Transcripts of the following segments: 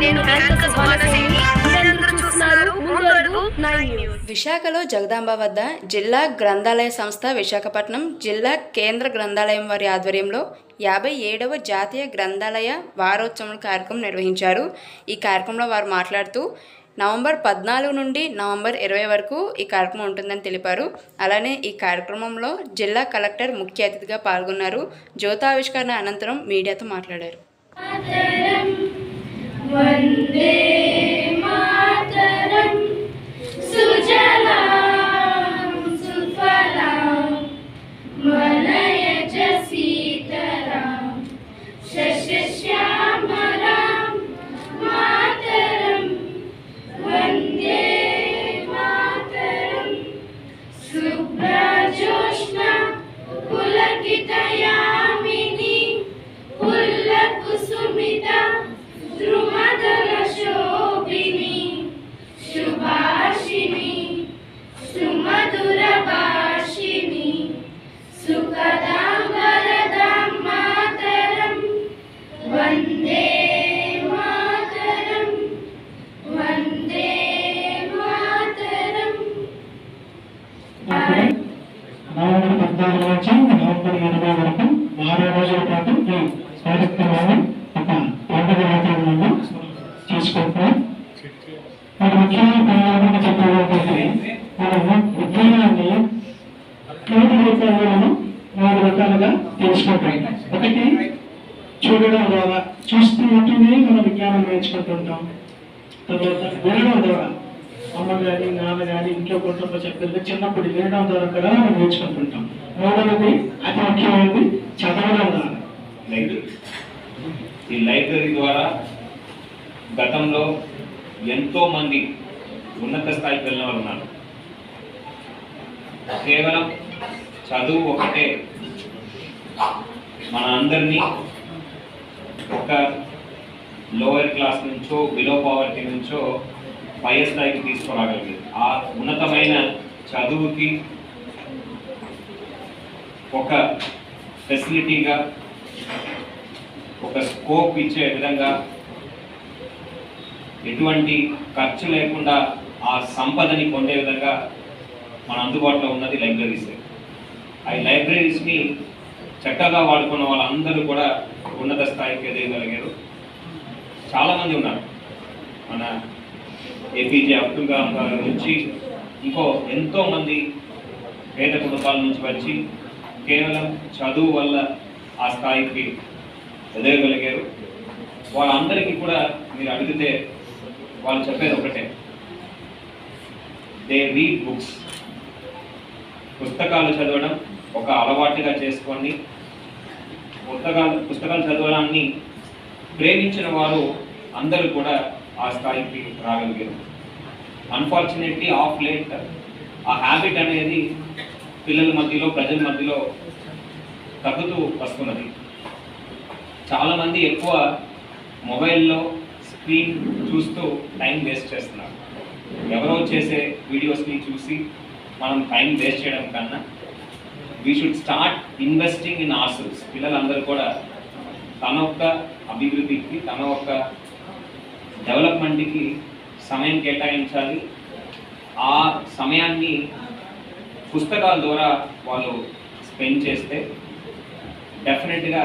నేను విశాఖలో జగదాంబ వద్ద జిల్లా గ్రంథాలయ సంస్థ విశాఖపట్నం జిల్లా కేంద్ర గ్రంథాలయం వారి ఆధ్వర్యంలో యాభై ఏడవ జాతీయ గ్రంథాలయ వారోత్సవం కార్యక్రమం నిర్వహించారు. ఈ కార్యక్రమంలో వారు మాట్లాడుతూ నవంబర్ పద్నాలుగు నుండి నవంబర్ ఇరవై వరకు ఈ కార్యక్రమం ఉంటుందని తెలిపారు. అలానే ఈ కార్యక్రమంలో జిల్లా కలెక్టర్ ముఖ్య అతిథిగా పాల్గొన్నారు. జ్యోతావిష్కరణ అనంతరం మీడియాతో మాట్లాడారు. Deus. మరి ముఖ్యంగా పిల్లలందరికీ చెప్పాలంటే మనం ఉద్యోగాన్ని మూడు రూపాయలను మూడు రకాలుగా తెలుసుకుంటాం ఒకటి చూడడం ద్వారా చూస్తూ ఉంటూనే మనం విజ్ఞానం నేర్చుకుంటుంటాం తర్వాత వినడం ద్వారా అమ్మ కానీ నాన్న కానీ ఇంట్లో కుటుంబ సభ్యులు చిన్నప్పుడు వినడం ద్వారా కూడా మనం నేర్చుకుంటుంటాం మూడవది అతి ముఖ్యమైనది చదవడం ద్వారా. లైబ్రరీ ఈ లైబ్రరీ ద్వారా గతంలో ఎంతో మంది ఉన్నత స్థాయికి వెళ్ళిన వాళ్ళు ఉన్నారు. కేవలం చదువు ఒకటే మన అందరినీ ఒక లోయర్ క్లాస్ నుంచో బిలో పావర్టీ నుంచో పై స్థాయికి తీసుకురాగలిగింది. ఆ ఉన్నతమైన చదువుకి ఒక ఫెసిలిటీగా ఒక స్కోప్ ఇచ్చే విధంగా ఎటువంటి ఖర్చు లేకుండా ఆ సంపదని పొందే విధంగా మన అందుబాటులో ఉన్నది లైబ్రరీస్. ఆ లైబ్రరీస్ని చక్కగా వాడుకున్న వాళ్ళందరూ కూడా ఉన్నత స్థాయికి ఎదగగలిగారు. చాలామంది ఉన్నారు. మన ఏపీజే అబ్దుల్ కలాం గారి నుంచి ఇంకో ఎంతోమంది పేద కుటుంబాల నుంచి వచ్చి కేవలం చదువు వల్ల ఆ స్థాయికి ఎదగగలిగారు. వాళ్ళందరికీ కూడా మీరు అడిగితే వాళ్ళు చెప్పేది ఒకటే. They read books. పుస్తకాలు చదవడం ఒక అలవాటుగా చేసుకోండి. పుస్తకాలు పుస్తకాలు చదవడాన్ని ప్రేమించిన వారు అందరూ కూడా ఆ స్థాయికి రాగలిగారు. అన్ఫార్చునేట్లీ ఆఫ్ లేట్ ఆ హ్యాబిట్ అనేది పిల్లల మధ్యలో ప్రజల మధ్యలో తగ్గుతూ వస్తున్నది. చాలామంది ఎక్కువ మొబైల్లో స్క్రీన్ చూస్తూ టైం వేస్ట్ చేస్తున్నారు. ఎవరో చేసే వీడియోస్ని చూసి మనం టైం వేస్ట్ చేయడం కన్నా we should start investing in ourselves పిల్లలందరూ కూడా తన యొక్క అభివృద్ధికి తన యొక్క డెవలప్మెంట్కి సమయం కేటాయించాలి. ఆ సమయాన్ని పుస్తకాల ద్వారా వాళ్ళు స్పెండ్ చేస్తే డెఫినెట్గా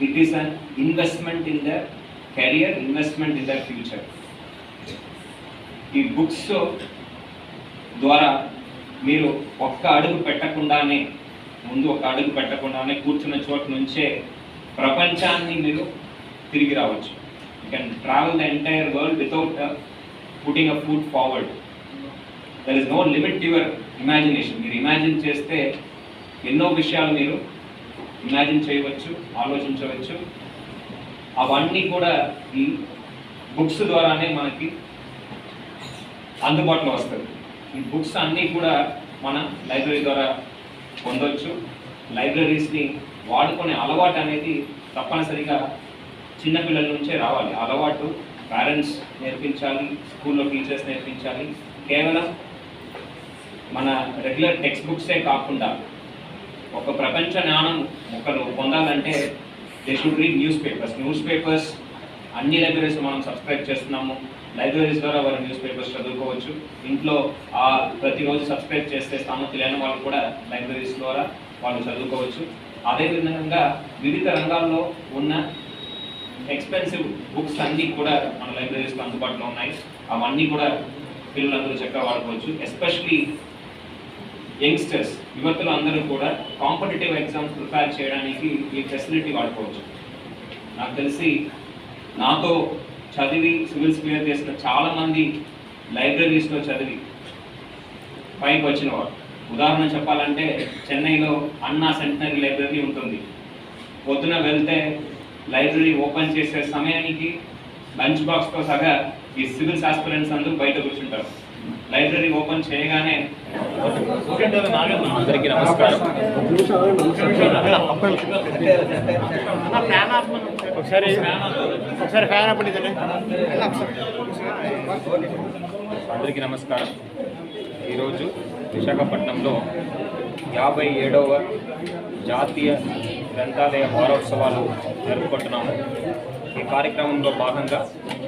it is an investment in the career investment in their future ఈ బుక్స్ ద్వారా మీరు ఒక్క అడుగు పెట్టకుండానే ముందు ఒక అడుగు పెట్టకుండానే కూర్చున్న చోటు నుంచే ప్రపంచాన్ని మీరు తిరిగి రావచ్చు. You can travel the entire world without putting a foot forward there is no limit your imagination మీరు ఇమాజిన్ చేస్తే ఎన్నో విషయాలు మీరు ఇమాజిన్ చేయవచ్చు ఆలోచించవచ్చు. అవన్నీ కూడా ఈ బుక్స్ ద్వారానే మనకి అందుబాటులో వస్తుంది. ఈ బుక్స్ అన్నీ కూడా మన లైబ్రరీ ద్వారా పొందవచ్చు లైబ్రరీస్ని వాడుకునే అలవాటు అనేది తప్పనిసరిగా చిన్నపిల్లల నుంచే రావాలి. అలవాటు పేరెంట్స్ నేర్పించాలి స్కూల్లో టీచర్స్ నేర్పించాలి. కేవలం మన రెగ్యులర్ టెక్స్ట్ బుక్సే కాకుండా ఒక ప్రపంచ జ్ఞానం ఒకరు పొందాలంటే they should read newspapers newspapers అన్ని లైబ్రరీస్ మనం సబ్స్క్రైబ్ చేస్తున్నాము. లైబ్రరీస్ ద్వారా వారి న్యూస్ పేపర్స్ చదువుకోవచ్చు. ఇంట్లో ఆ ప్రతిరోజు సబ్స్క్రైబ్ చేస్తే స్థామత లేని వాళ్ళు కూడా లైబ్రరీస్ ద్వారా వాళ్ళు చదువుకోవచ్చు. అదేవిధంగా వివిధ రంగాల్లో ఉన్న ఎక్స్పెన్సివ్ బుక్స్ అన్నీ కూడా మన లైబ్రరీస్లో అందుబాటులో ఉన్నాయి. అవన్నీ కూడా పిల్లలందరూ చక్కగా వాడుకోవచ్చు. ఎస్పెషలీ యంగ్స్టర్స్ యువతలు అందరూ కూడా కాంపిటేటివ్ ఎగ్జామ్స్ ప్రిపేర్ చేయడానికి ఈ ఫెసిలిటీ వాడుకోవచ్చు. నాకు తెలిసి నాతో చదివి సివిల్స్ క్లియర్ చేసిన చాలామంది లైబ్రరీస్లో చదివి పైకి వచ్చిన ఉదాహరణ చెప్పాలంటే చెన్నైలో అన్నా సెంటనరీ లైబ్రరీ ఉంటుంది. పొద్దున వెళ్తే లైబ్రరీ ఓపెన్ చేసే సమయానికి లంచ్ బాక్స్తో సగా ఈ సివిల్స్ ఆస్పిరెంట్స్ అందరూ బయట కూర్చుంటారు. లైబ్రరీ ఓపెన్ చేయగానే అందరికీ నమస్కారం. ఒకసారి ఒకసారి ఫ్యాన్ అందరికీ నమస్కారం. ఈరోజు విశాఖపట్నంలో యాభై ఏడవ జాతీయ గ్రంథాలయ వారోత్సవాలు జరుపుకుంటున్నాము. ఈ కార్యక్రమంలో భాగంగా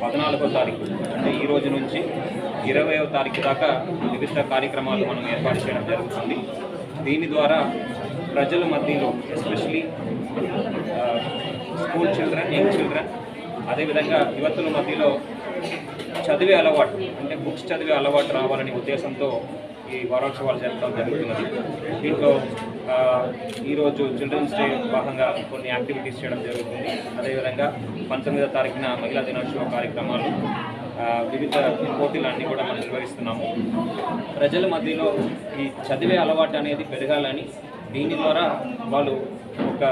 పద్నాలుగో తారీఖు అంటే ఈ రోజు నుంచి ఇరవయో తారీఖు దాకా వివిధ కార్యక్రమాలు మనం ఏర్పాటు చేయడం జరుగుతుంది. దీని ద్వారా ప్రజల మధ్యలో especially school children young children అదేవిధంగా యువతుల మధ్యలో చదివే అలవాటు అంటే బుక్స్ చదివే అలవాటు రావాలనే ఉద్దేశంతో ఈ వారోత్సవాలు జరపడం జరుగుతున్నది. దీంట్లో ఈరోజు చిల్డ్రన్స్ డే భాగంగా కొన్ని యాక్టివిటీస్ చేయడం జరుగుతుంది. అదేవిధంగా పంతొమ్మిదో తారీఖున మహిళా దినోత్సవ కార్యక్రమాలు వివిధ పోటీలన్నీ కూడా మనం నిర్వహిస్తున్నాము. ప్రజల మధ్యలో ఈ చదివే అలవాటు అనేది పెరగాలని దీని ద్వారా వాళ్ళు ఒక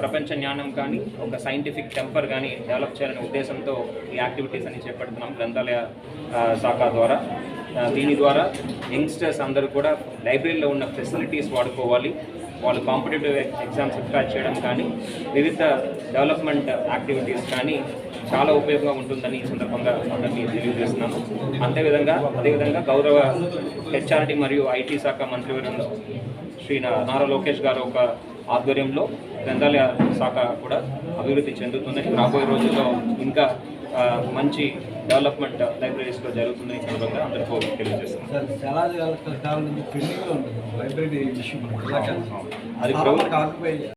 ప్రపంచ జ్ఞానం కానీ ఒక సైంటిఫిక్ టెంపర్ కానీ డెవలప్ చేయాలనే ఉద్దేశంతో ఈ యాక్టివిటీస్ అన్ని చేపడుతున్నాం గ్రంథాలయ శాఖ ద్వారా. దీని ద్వారా యంగ్స్టర్స్ అందరూ కూడా లైబ్రరీలో ఉన్న ఫెసిలిటీస్ వాడుకోవాలి. వాళ్ళు కాంపిటేటివ్ ఎగ్జామ్స్ ప్రిపేర్ చేయడం కానీ వివిధ డెవలప్మెంట్ యాక్టివిటీస్ కానీ చాలా ఉపయోగంగా ఉంటుందని ఈ సందర్భంగా అందరికీ తెలియజేస్తున్నాము అంతేవిధంగా అదేవిధంగా గౌరవ హెచ్ఆర్టీ మరియు ఐటీ శాఖ మంత్రివర్యులు శ్రీ నారా లోకేష్ గారు ఒక ఆధ్వర్యంలో గ్రంథాలయ శాఖ కూడా అభివృద్ధి చెందుతుందని రాబోయే రోజుల్లో ఇంకా మంచి డెవలప్మెంట్ లైబ్రరీస్లో జరుగుతుందని ఈ సందర్భంగా అందరికీ తెలియజేస్తున్నాం సార్ చాలా కాలం నుంచి పెండింగ్లో ఉంటుంది లైబ్రరీ ఇష్యూ అది ప్రభు- కాకపోయి